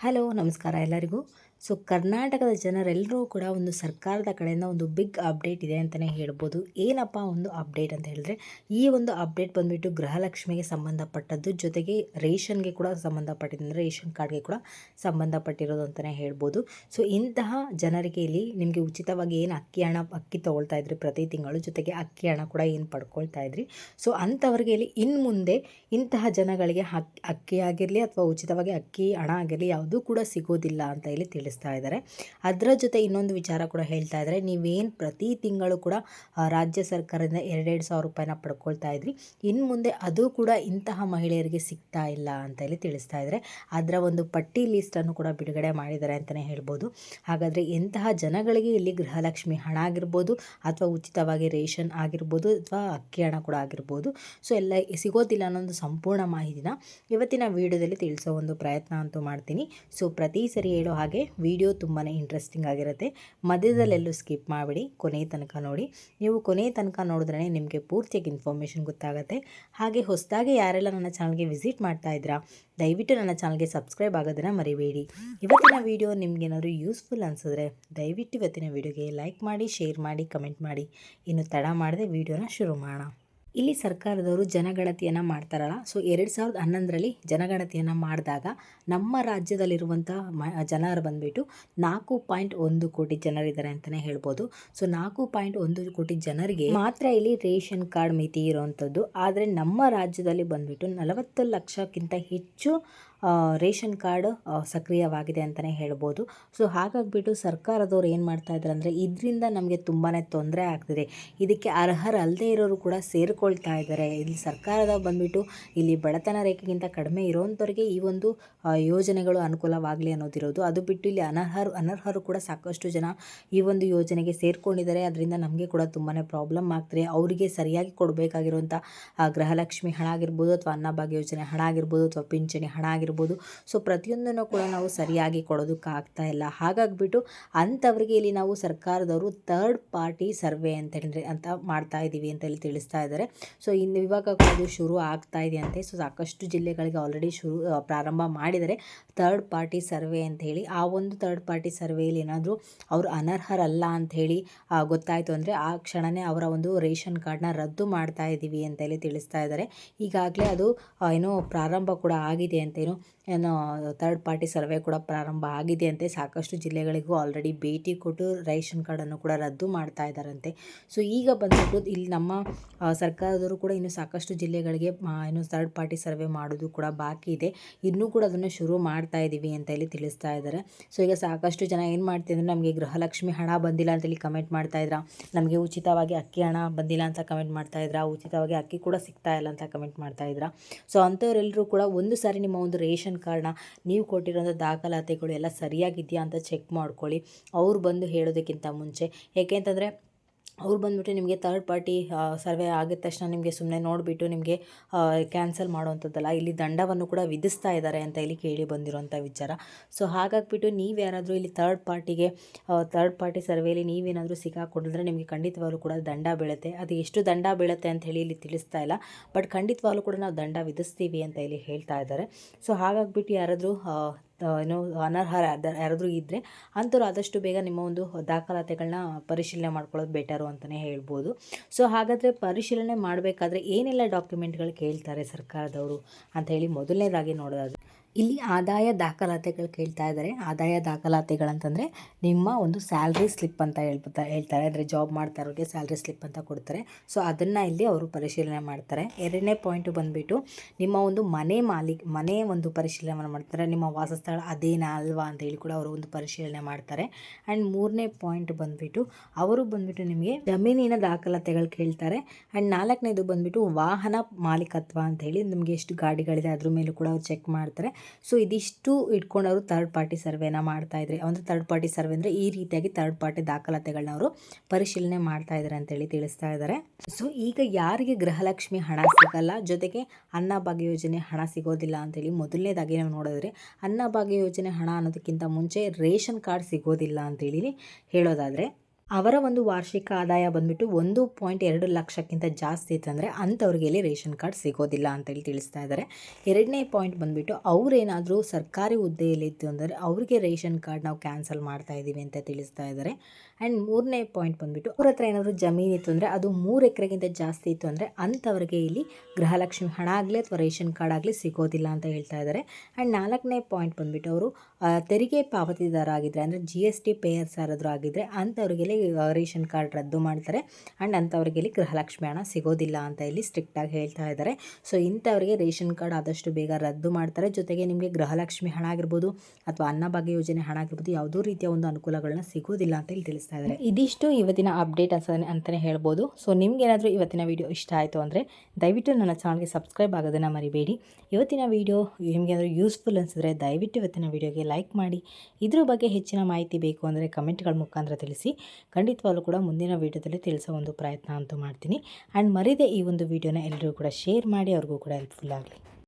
Hello, ನಮಸ್ಕಾರ ಎಲ್ಲರಿಗೂ. So, ಕರ್ನಾಟಕದ ಜನರೆಲ್ಲರೂ ಕೂಡ ಒಂದು ಸರ್ಕಾರದ ಕಡೆಯಿಂದ ಒಂದು ಬಿಗ್ ಅಪ್ಡೇಟ್ ಇದೆ ಅಂತಲೇ ಹೇಳ್ಬೋದು. ಏನಪ್ಪ ಒಂದು ಅಪ್ಡೇಟ್ ಅಂತ ಹೇಳಿದ್ರೆ, ಈ ಒಂದು ಅಪ್ಡೇಟ್ ಬಂದುಬಿಟ್ಟು ಗೃಹಲಕ್ಷ್ಮಿಗೆ ಸಂಬಂಧಪಟ್ಟದ್ದು, ಜೊತೆಗೆ ರೇಷನ್ಗೆ ಕೂಡ ಸಂಬಂಧಪಟ್ಟಿದ್ದು ಅಂದರೆ ರೇಷನ್ ಕಾರ್ಡ್ಗೆ ಕೂಡ ಸಂಬಂಧಪಟ್ಟಿರೋದು ಅಂತಲೇ ಹೇಳ್ಬೋದು. ಸೊ, ಇಂತಹ ಜನರಿಗೆ ಇಲ್ಲಿ ನಿಮಗೆ ಉಚಿತವಾಗಿ ಏನು ಅಕ್ಕಿ ಹಣ, ಅಕ್ಕಿ ತೊಗೊಳ್ತಾ ಇದ್ರಿ ಪ್ರತಿ ತಿಂಗಳು, ಜೊತೆಗೆ ಅಕ್ಕಿ ಹಣ ಕೂಡ ಏನು ಪಡ್ಕೊಳ್ತಾ ಇದ್ರಿ. ಸೊ, ಅಂಥವ್ರಿಗೆ ಇಲ್ಲಿ ಇನ್ನು ಮುಂದೆ ಇಂತಹ ಜನಗಳಿಗೆ ಅಕ್ಕಿ ಆಗಿರಲಿ ಅಥವಾ ಉಚಿತವಾಗಿ ಅಕ್ಕಿ, ಹಣ ಆಗಿರಲಿ ಯಾವುದೂ ಕೂಡ ಸಿಗೋದಿಲ್ಲ ಅಂತ ಇಲ್ಲಿ ತಿಳಿಸ್ತಾ ಇದ್ದಾರೆ. ಅದರ ಜೊತೆ ಇನ್ನೊಂದು ವಿಚಾರ ಕೂಡ ಹೇಳ್ತಾ ಇದ್ದಾರೆ. ನೀವೇನು ಪ್ರತಿ ತಿಂಗಳು ಕೂಡ ರಾಜ್ಯ ಸರ್ಕಾರದಿಂದ ಎರಡೆರಡು ಸಾವಿರ ರೂಪಾಯಿನ ಪಡ್ಕೊಳ್ತಾ ಇದ್ರಿ. ಇನ್ನು ಮುಂದೆ ಅದು ಕೂಡ ಇಂತಹ ಮಹಿಳೆಯರಿಗೆ ಸಿಗ್ತಾ ಇಲ್ಲ ಅಂತ ಇಲ್ಲಿ ತಿಳಿಸ್ತಾ ಇದ್ದಾರೆ. ಅದರ ಒಂದು ಪಟ್ಟಿ ಲಿಸ್ಟನ್ನು ಕೂಡ ಬಿಡುಗಡೆ ಮಾಡಿದ್ದಾರೆ ಅಂತಲೇ ಹೇಳ್ಬೋದು. ಹಾಗಾದರೆ ಎಂತಹ ಜನಗಳಿಗೆ ಇಲ್ಲಿ ಗೃಹಲಕ್ಷ್ಮಿ ಹಣ ಆಗಿರ್ಬೋದು ಅಥವಾ ಉಚಿತವಾಗಿ ರೇಷನ್ ಆಗಿರ್ಬೋದು ಅಥವಾ ಅಕ್ಕಿ ಹಣ ಕೂಡ ಆಗಿರ್ಬೋದು. ಸೊ, ಎಲ್ಲ ಸಿಗೋದಿಲ್ಲ ಅನ್ನೋದು ಸಂಪೂರ್ಣ ಮಾಹಿತಿನ ಇವತ್ತಿನ ವಿಡಿಯೋದಲ್ಲಿ ತಿಳಿಸೋ ಒಂದು ಪ್ರಯತ್ನ ಅಂತೂ ಮಾಡ್ತೀನಿ. ಸೊ ಪ್ರತಿ ಸರಿ ಹೇಳೋ ಹಾಗೆ ವಿಡಿಯೋ ತುಂಬಾ ಇಂಟ್ರೆಸ್ಟಿಂಗ್ ಆಗಿರುತ್ತೆ. ಮಧ್ಯದಲ್ಲೆಲ್ಲೂ ಸ್ಕಿಪ್ ಮಾಡಿಬಿಡಿ, ಕೊನೆ ತನಕ ನೋಡಿ. ನೀವು ಕೊನೆ ತನಕ ನೋಡಿದ್ರೇ ನಿಮಗೆ ಪೂರ್ತಿಯಾಗಿ ಇನ್ಫಾರ್ಮೇಷನ್ ಗೊತ್ತಾಗುತ್ತೆ. ಹಾಗೆ ಹೊಸದಾಗಿ ಯಾರೆಲ್ಲ ನನ್ನ ಚಾನಲ್ಗೆ ವಿಸಿಟ್ ಮಾಡ್ತಾ ಇದ್ದೀರಾ, ದಯವಿಟ್ಟು ನನ್ನ ಚಾನಲ್ಗೆ ಸಬ್ಸ್ಕ್ರೈಬ್ ಆಗೋದನ್ನು ಮರಿಬೇಡಿ. ಇವತ್ತಿನ ವಿಡಿಯೋ ನಿಮಗೇನಾದರೂ ಯೂಸ್ಫುಲ್ ಅನಿಸಿದ್ರೆ ದಯವಿಟ್ಟು ಇವತ್ತಿನ ವಿಡಿಯೋಗೆ ಲೈಕ್ ಮಾಡಿ ಶೇರ್ ಮಾಡಿ ಕಮೆಂಟ್ ಮಾಡಿ. ಇನ್ನು ತಡ ಮಾಡದೆ ವಿಡಿಯೋನ ಶುರು ಮಾಡೋಣ. ಇಲ್ಲಿ ಸರ್ಕಾರದವರು ಜನಗಣತಿಯನ್ನು ಮಾಡ್ತಾರಲ್ಲ. ಸೊ ಎರಡು ಸಾವಿರದ ಹನ್ನೊಂದರಲ್ಲಿ ಜನಗಣತಿಯನ್ನು ಮಾಡಿದಾಗ ನಮ್ಮ ರಾಜ್ಯದಲ್ಲಿರುವಂಥ ಮ, ಜನರು ಬಂದುಬಿಟ್ಟು ನಾಲ್ಕು ಪಾಯಿಂಟ್ ಒಂದು ಕೋಟಿ ಜನರಿದ್ದಾರೆ ಅಂತಲೇ ಹೇಳ್ಬೋದು. ಸೊ ನಾಲ್ಕು ಪಾಯಿಂಟ್ ಒಂದು ಕೋಟಿ ಜನರಿಗೆ ಮಾತ್ರ ಇಲ್ಲಿ ರೇಷನ್ ಕಾರ್ಡ್ ಮಿತಿ ಇರುವಂಥದ್ದು ಆದರೆ ನಮ್ಮ ರಾಜ್ಯದಲ್ಲಿ ಬಂದುಬಿಟ್ಟು ನಲವತ್ತು ಲಕ್ಷಕ್ಕಿಂತ ಹೆಚ್ಚು ರೇಷನ್ ಕಾರ್ಡ್ ಸಕ್ರಿಯವಾಗಿದೆ ಅಂತಲೇ ಹೇಳ್ಬೋದು. ಸೊ, ಹಾಗಾಗಿಬಿಟ್ಟು ಸರ್ಕಾರದವ್ರು ಏನು ಮಾಡ್ತಾ ಇದ್ದಾರೆ ಅಂದರೆ, ಇದರಿಂದ ನಮಗೆ ತುಂಬಾ ತೊಂದರೆ ಆಗ್ತಿದೆ. ಇದಕ್ಕೆ ಅರ್ಹರಲ್ಲದೆ ಇರೋರು ಕೂಡ ಸೇರಿಕೊಳ್ತಾ ಇದ್ದಾರೆ ಇಲ್ಲಿ ಸರ್ಕಾರದ ಬಂದುಬಿಟ್ಟು ಇಲ್ಲಿ ಬಡತನ ರೇಖೆಗಿಂತ ಕಡಿಮೆ ಇರೋವಂಥವ್ರಿಗೆ ಈ ಒಂದು ಯೋಜನೆಗಳು ಅನುಕೂಲವಾಗಲಿ ಅನ್ನೋದಿರೋದು. ಅದು ಬಿಟ್ಟು ಇಲ್ಲಿ ಅನರ್ಹರು ಅನರ್ಹರು ಕೂಡ ಸಾಕಷ್ಟು ಜನ ಈ ಒಂದು ಯೋಜನೆಗೆ ಸೇರಿಕೊಂಡಿದ್ದಾರೆ ಅದರಿಂದ ನಮಗೆ ಕೂಡ ತುಂಬಾ ಪ್ರಾಬ್ಲಮ್ ಆಗ್ತಿದೆ. ಅವರಿಗೆ ಸರಿಯಾಗಿ ಕೊಡಬೇಕಾಗಿರುವಂಥ ಗೃಹಲಕ್ಷ್ಮಿ ಹಣ ಆಗಿರ್ಬೋದು, ಅಥವಾ ಅನ್ನಭಾಗ್ಯ ಯೋಜನೆ ಹಣ ಆಗಿರ್ಬೋದು, ಅಥವಾ ಪಿಂಚಣಿ ಹಣ ಆಗಿರ್ಬೋದು ಸೊ ಪ್ರತಿಯೊಂದನ್ನು ಕೂಡ ನಾವು ಸರಿಯಾಗಿ ಕೊಡೋದಕ್ಕಾಗ್ತಾ ಇಲ್ಲ. ಹಾಗಾಗಿಬಿಟ್ಟು ಅಂಥವ್ರಿಗೆ ಇಲ್ಲಿ ನಾವು ಸರ್ಕಾರದವರು ಥರ್ಡ್ ಪಾರ್ಟಿ ಸರ್ವೆ ಅಂತ ಹೇಳಿ ಅಂತ ಮಾಡ್ತಾ ಇದ್ದೀವಿ ಅಂತ ಹೇಳಿ ತಿಳಿಸ್ತಾ ಇದ್ದಾರೆ. ಸೊ ಇನ್ನು ಇವಾಗ ಅದು ಶುರು ಆಗ್ತಾ ಇದೆ ಅಂತೆ. ಸೊ ಸಾಕಷ್ಟು ಜಿಲ್ಲೆಗಳಿಗೆ ಆಲ್ರೆಡಿ ಶುರು ಪ್ರಾರಂಭ ಮಾಡಿದರೆ ಥರ್ಡ್ ಪಾರ್ಟಿ ಸರ್ವೆ ಅಂತ ಹೇಳಿ, ಆ ಒಂದು ತರ್ಡ್ ಪಾರ್ಟಿ ಸರ್ವೆಯಲ್ಲಿ ಏನಾದರೂ ಅವರು ಅನರ್ಹರಲ್ಲ ಅಂತ ಹೇಳಿ ಗೊತ್ತಾಯಿತು ಅಂದರೆ ಆ ಕ್ಷಣನೇ ಅವರ ಒಂದು ರೇಷನ್ ಕಾರ್ಡ್ನ ರದ್ದು ಮಾಡ್ತಾ ಇದ್ದೀವಿ ಅಂತ ಹೇಳಿ ತಿಳಿಸ್ತಾ ಇದ್ದಾರೆ. ಈಗಾಗಲೇ ಅದು ಏನೋ ಪ್ರಾರಂಭ ಕೂಡ ಆಗಿದೆ ಅಂತ ಏನೋ ಥರ್ಡ್ ಪಾರ್ಟಿ ಸರ್ವೆ ಕೂಡ ಪ್ರಾರಂಭ ಆಗಿದೆ ಅಂತೆ. ಸಾಕಷ್ಟು ಜಿಲ್ಲೆಗಳಿಗೂ ಆಲ್ರೆಡಿ ಭೇಟಿ ಕೊಟ್ಟು ರೇಷನ್ ಕಾರ್ಡನ್ನು ಕೂಡ ರದ್ದು ಮಾಡ್ತಾ ಇದ್ದಾರಂತೆ. ಸೊ ಈಗ ಬಂದ್ಬಿಟ್ಟು ಇಲ್ಲಿ ನಮ್ಮ ಸರ್ಕಾರದವರು ಕೂಡ ಇನ್ನು ಸಾಕಷ್ಟು ಜಿಲ್ಲೆಗಳಿಗೆ ಏನು ಥರ್ಡ್ ಪಾರ್ಟಿ ಸರ್ವೆ ಮಾಡೋದು ಕೂಡ ಬಾಕಿ ಇದೆ. ಇನ್ನೂ ಕೂಡ ಅದನ್ನು ಶುರು ಮಾಡ್ತಾ ಇದ್ದೀವಿ ಅಂತ ಹೇಳಿ ತಿಳಿಸ್ತಾ ಇದ್ದಾರೆ. ಸೊ ಈಗ ಸಾಕಷ್ಟು ಜನ ಏನು ಮಾಡ್ತಿದ್ರು ನಮಗೆ ಗೃಹಲಕ್ಷ್ಮಿ ಹಣ ಬಂದಿಲ್ಲ ಅಂತೇಳಿ ಕಮೆಂಟ್ ಮಾಡ್ತಾ ಇದ್ರ. ನಮಗೆ ಉಚಿತವಾಗಿ ಅಕ್ಕಿ ಹಣ ಬಂದಿಲ್ಲ ಅಂತ ಕಮೆಂಟ್ ಮಾಡ್ತಾ ಇದ್ರ. ಉಚಿತವಾಗಿ ಅಕ್ಕಿ ಕೂಡ ಸಿಗ್ತಾ ಇಲ್ಲ ಅಂತ ಕಮೆಂಟ್ ಮಾಡ್ತಾ ಇದ್ರ. ಸೊ ಅಂಥವರೆಲ್ಲರೂ ಕೂಡ ಒಂದು ಸಾರಿ ನಿಮ್ಮ ಒಂದು ರೇಷನ್ ಕಾರ್ಡ್ನ ನೀವು ಕೊಟ್ಟಿರೋಂಥ ದಾಖಲಾತಿಗಳು ಎಲ್ಲ ಸರಿಯಾಗಿದೆಯಾ ಅಂತ ಚೆಕ್ ಮಾಡ್ಕೊಳ್ಳಿ. ಅವ್ರು ಬಂದು ಹೇಳೋದಕ್ಕಿಂತ ಮುಂಚೆ. ಏಕೆಂತಂದರೆ ಅವ್ರು ಬಂದುಬಿಟ್ಟು ನಿಮಗೆ ಥರ್ಡ್ ಪಾರ್ಟಿ ಸರ್ವೆ ಆಗಿದ ತಕ್ಷಣ ನಿಮಗೆ ಸುಮ್ಮನೆ ನೋಡಿಬಿಟ್ಟು ನಿಮಗೆ ಕ್ಯಾನ್ಸಲ್ ಮಾಡುವಂಥದ್ದಲ್ಲ. ಇಲ್ಲಿ ದಂಡವನ್ನು ಕೂಡ ವಿಧಿಸ್ತಾ ಇದ್ದಾರೆ ಅಂತ ಇಲ್ಲಿ ಕೇಳಿ ಬಂದಿರೋಂಥ ವಿಚಾರ. ಸೊ ಹಾಗಾಗಿಬಿಟ್ಟು ನೀವು ಯಾರಾದರೂ ಇಲ್ಲಿ ಥರ್ಡ್ ಪಾರ್ಟಿಗೆ ಥರ್ಡ್ ಪಾರ್ಟಿ ಸರ್ವೆಯಲ್ಲಿ ನೀವೇನಾದರೂ ಸಿಕ್ಕಾಕೊಂಡಿದ್ರೆ ನಿಮಗೆ ಖಂಡಿತವಾಗ್ಲೂ ಕೂಡ ದಂಡ ಬೀಳುತ್ತೆ. ಅದು ಎಷ್ಟು ದಂಡ ಬೀಳುತ್ತೆ ಅಂತ ಹೇಳಿ ಇಲ್ಲಿ ತಿಳಿಸ್ತಾ ಇಲ್ಲ. ಬಟ್ ಖಂಡಿತವಾಗ್ಲೂ ಕೂಡ ನಾವು ದಂಡ ವಿಧಿಸ್ತೀವಿ ಅಂತ ಇಲ್ಲಿ ಹೇಳ್ತಾ ಇದ್ದಾರೆ. ಸೊ ಹಾಗಾಗಿಬಿಟ್ಟು ಯಾರಾದರೂ ಏನು ಅನರ್ಹ ಯಾರಾದರೂ ಇದ್ದರೆ ಅಂಥವ್ರು ಆದಷ್ಟು ಬೇಗ ನಿಮ್ಮ ಒಂದು ದಾಖಲಾತಿಗಳನ್ನ ಪರಿಶೀಲನೆ ಮಾಡ್ಕೊಳ್ಳೋದು ಬೆಟರು ಅಂತಲೇ ಹೇಳ್ಬೋದು. ಸೊ ಹಾಗಾದರೆ ಪರಿಶೀಲನೆ ಮಾಡಬೇಕಾದ್ರೆ ಏನೆಲ್ಲ ಡಾಕ್ಯುಮೆಂಟ್ಗಳು ಕೇಳ್ತಾರೆ ಸರ್ಕಾರದವರು ಅಂತ ಹೇಳಿ ಮೊದಲನೇದಾಗಿ ನೋಡೋದಾದ್ರೆ ಇಲ್ಲಿ ಆದಾಯ ದಾಖಲಾತಿಗಳು ಕೇಳ್ತಾ ಇದ್ದಾರೆ. ಆದಾಯ ದಾಖಲಾತಿಗಳಂತಂದರೆ ನಿಮ್ಮ ಒಂದು ಸ್ಯಾಲ್ರಿ ಸ್ಲಿಪ್ ಅಂತ ಹೇಳ್ಬಿಟ್ಟು ಹೇಳ್ತಾರೆ. ಅಂದರೆ ಜಾಬ್ ಮಾಡ್ತಾ ಇರೋರಿಗೆ ಸ್ಯಾಲ್ರಿ ಸ್ಲಿಪ್ ಅಂತ ಕೊಡ್ತಾರೆ. ಸೊ ಅದನ್ನು ಇಲ್ಲಿ ಅವರು ಪರಿಶೀಲನೆ ಮಾಡ್ತಾರೆ. ಎರಡನೇ ಪಾಯಿಂಟು ಬಂದುಬಿಟ್ಟು ನಿಮ್ಮ ಒಂದು ಮನೆ ಮಾಲೀಕ್, ಮನೆ ಒಂದು ಪರಿಶೀಲನೆ ಮಾಡ್ತಾರೆ. ನಿಮ್ಮ ವಾಸಸ್ಥಳ ಅದೇನಾ ಅಲ್ವಾ ಅಂತ ಹೇಳಿ ಕೂಡ ಅವರು ಒಂದು ಪರಿಶೀಲನೆ ಮಾಡ್ತಾರೆ. ಆ್ಯಂಡ್ ಮೂರನೇ ಪಾಯಿಂಟ್ ಬಂದುಬಿಟ್ಟು ಅವರು ಬಂದುಬಿಟ್ಟು ನಿಮಗೆ ಜಮೀನಿನ ದಾಖಲಾತಿಗಳು ಕೇಳ್ತಾರೆ. ಆ್ಯಂಡ್ ನಾಲ್ಕನೇದು ಬಂದುಬಿಟ್ಟು ವಾಹನ ಮಾಲೀಕತ್ವ ಅಂತ ಹೇಳಿ ನಿಮಗೆ ಎಷ್ಟು ಗಾಡಿಗಳಿದೆ ಅದ್ರ ಮೇಲೂ ಕೂಡ ಅವ್ರು ಚೆಕ್ ಮಾಡ್ತಾರೆ. ಸೊ ಇದಿಷ್ಟು ಇಟ್ಕೊಂಡು ಅವರು ತರ್ಡ್ ಪಾರ್ಟಿ ಸರ್ವೆನ ಮಾಡ್ತಾ ಇದ್ದಾರೆ ಅಂದರೆ ತರ್ಡ್ ಪಾರ್ಟಿ ಸರ್ವೆ ಅಂದರೆ ಈ ರೀತಿಯಾಗಿ ಥರ್ಡ್ ಪಾರ್ಟಿ ದಾಖಲಾತಿಗಳನ್ನ ಅವರು ಪರಿಶೀಲನೆ ಮಾಡ್ತಾ ಇದ್ದಾರೆ ಅಂತೇಳಿ ತಿಳಿಸ್ತಾ ಇದ್ದಾರೆ ಸೊ ಈಗ ಯಾರಿಗೆ ಗೃಹಲಕ್ಷ್ಮಿ ಹಣ ಸಿಗಲ್ಲ, ಜೊತೆಗೆ ಅನ್ನಭಾಗ್ಯ ಯೋಜನೆ ಹಣ ಸಿಗೋದಿಲ್ಲ ಅಂತೇಳಿ ಮೊದಲನೇದಾಗಿ ನಾವು ನೋಡಿದ್ರೆ ಅನ್ನಭಾಗ್ಯ ಯೋಜನೆ ಹಣ ಅನ್ನೋದಕ್ಕಿಂತ ಮುಂಚೆ ರೇಷನ್ ಕಾರ್ಡ್ ಸಿಗೋದಿಲ್ಲ ಅಂತೇಳಿ ಹೇಳೋದಾದರೆ ಅವರ ಒಂದು ವಾರ್ಷಿಕ ಆದಾಯ ಬಂದ್ಬಿಟ್ಟು ಒಂದು ಪಾಯಿಂಟ್ ಎರಡು ಲಕ್ಷಕ್ಕಿಂತ ಜಾಸ್ತಿ ಇತ್ತಂದರೆ ಅಂಥವ್ರಿಗೆ ಇಲ್ಲಿ ರೇಷನ್ ಕಾರ್ಡ್ ಸಿಗೋದಿಲ್ಲ ಅಂತೇಳಿ ತಿಳಿಸ್ತಾ ಇದ್ದಾರೆ. ಎರಡನೇ ಪಾಯಿಂಟ್ ಬಂದ್ಬಿಟ್ಟು ಅವರೇನಾದರೂ ಸರ್ಕಾರಿ ಹುದ್ದೆಯಲ್ಲಿತ್ತು ಅಂದರೆ ಅವರಿಗೆ ರೇಷನ್ ಕಾರ್ಡ್ ನಾವು ಕ್ಯಾನ್ಸಲ್ ಮಾಡ್ತಾ ಇದ್ದೀವಿ ಅಂತ ತಿಳಿಸ್ತಾ ಇದ್ದಾರೆ. ಆ್ಯಂಡ್ ಮೂರನೇ ಪಾಯಿಂಟ್ ಬಂದ್ಬಿಟ್ಟು ಅವ್ರ ಹತ್ರ ಏನಾದರೂ ಜಮೀನು ಇತ್ತು ಅಂದರೆ ಅದು ಮೂರು ಎಕರೆಗಿಂತ ಜಾಸ್ತಿ ಇತ್ತು ಅಂದರೆ ಅಂಥವ್ರಿಗೆ ಇಲ್ಲಿ ಗೃಹಲಕ್ಷ್ಮಿ ಹಣ ಆಗಲಿ ಅಥವಾ ರೇಷನ್ ಕಾರ್ಡ್ ಆಗಲಿ ಸಿಗೋದಿಲ್ಲ ಅಂತ ಹೇಳ್ತಾ ಇದ್ದಾರೆ. ಆ್ಯಂಡ್ ನಾಲ್ಕನೇ ಪಾಯಿಂಟ್ ಬಂದ್ಬಿಟ್ಟು ಅವರು ತೆರಿಗೆ ಪಾವತಿದಾರ ಆಗಿದ್ದರೆ ಅಂದರೆ ಜಿ ಎಸ್ ಟಿ ಪೇಯರ್ಸ್ ಯಾರಾದರೂ ಆಗಿದ್ದರೆ ಅಂಥವ್ರಿಗೆ ಇಲ್ಲಿ ರೇಷನ್ ಕಾರ್ಡ್ ರದ್ದು ಮಾಡ್ತಾರೆ. ಆ್ಯಂಡ್ ಅಂಥವ್ರಿಗೆ ಇಲ್ಲಿ ಗೃಹಲಕ್ಷ್ಮಿ ಹಣ ಸಿಗೋದಿಲ್ಲ ಅಂತ ಇಲ್ಲಿ ಸ್ಟ್ರಿಕ್ಟಾಗಿ ಹೇಳ್ತಾ ಇದ್ದಾರೆ. ಸೊ ಇಂಥವ್ರಿಗೆ ರೇಷನ್ ಕಾರ್ಡ್ ಆದಷ್ಟು ಬೇಗ ರದ್ದು ಮಾಡ್ತಾರೆ. ಜೊತೆಗೆ ನಿಮಗೆ ಗೃಹಲಕ್ಷ್ಮಿ ಹಣ ಆಗಿರ್ಬೋದು ಅಥವಾ ಅನ್ನಭಾಗ್ಯ ಯೋಜನೆ ಹಣ ಆಗಿರ್ಬೋದು ಯಾವುದೋ ರೀತಿಯ ಒಂದು ಅನುಕೂಲಗಳನ್ನ ಸಿಗೋದಿಲ್ಲ ಅಂತ ಇಲ್ಲಿ ತಿಳಿಸ್ತಾ ಇದ್ದಾರೆ. ಇದಿಷ್ಟು ಇವತ್ತಿನ ಅಪ್ಡೇಟ್ ಅಂತ ಅಂತಲೇ ಹೇಳ್ಬೋದು. ಸೊ ನಿಮ್ಗೆ ಏನಾದರೂ ಇವತ್ತಿನ ವಿಡಿಯೋ ಇಷ್ಟ ಆಯಿತು ಅಂದರೆ ದಯವಿಟ್ಟು ನನ್ನ ಚಾನಲ್ಗೆ ಸಬ್ಸ್ಕ್ರೈಬ್ ಆಗೋದನ್ನು ಮರಿಬೇಡಿ. ಇವತ್ತಿನ ವಿಡಿಯೋ ನಿಮಗೆ ಏನಾದರೂ ಯೂಸ್ಫುಲ್ ಅನಿಸಿದ್ರೆ ದಯವಿಟ್ಟು ಇವತ್ತಿನ ವಿಡಿಯೋಗೆ ಲೈಕ್ ಮಾಡಿ. ಇದ್ರ ಬಗ್ಗೆ ಹೆಚ್ಚಿನ ಮಾಹಿತಿ ಬೇಕು ಅಂದರೆ ಕಮೆಂಟ್ಗಳ ಮುಖಾಂತರ ತಿಳಿಸಿ. ಖಂಡಿತವಾಗ್ಲೂ ಕೂಡ ಮುಂದಿನ ವೀಡಿಯೋದಲ್ಲಿ ತಿಳಿಸೋ ಒಂದು ಪ್ರಯತ್ನ ಅಂತೂ ಮಾಡ್ತೀನಿ. ಆ್ಯಂಡ್ ಮರೀದೆ ಈ ಒಂದು ವೀಡಿಯೋನ ಎಲ್ಲರಿಗೂ ಕೂಡ ಶೇರ್ ಮಾಡಿ, ಅವ್ರಿಗೂ ಕೂಡ ಹೆಲ್ಪ್ಫುಲ್ ಆಗಲಿ.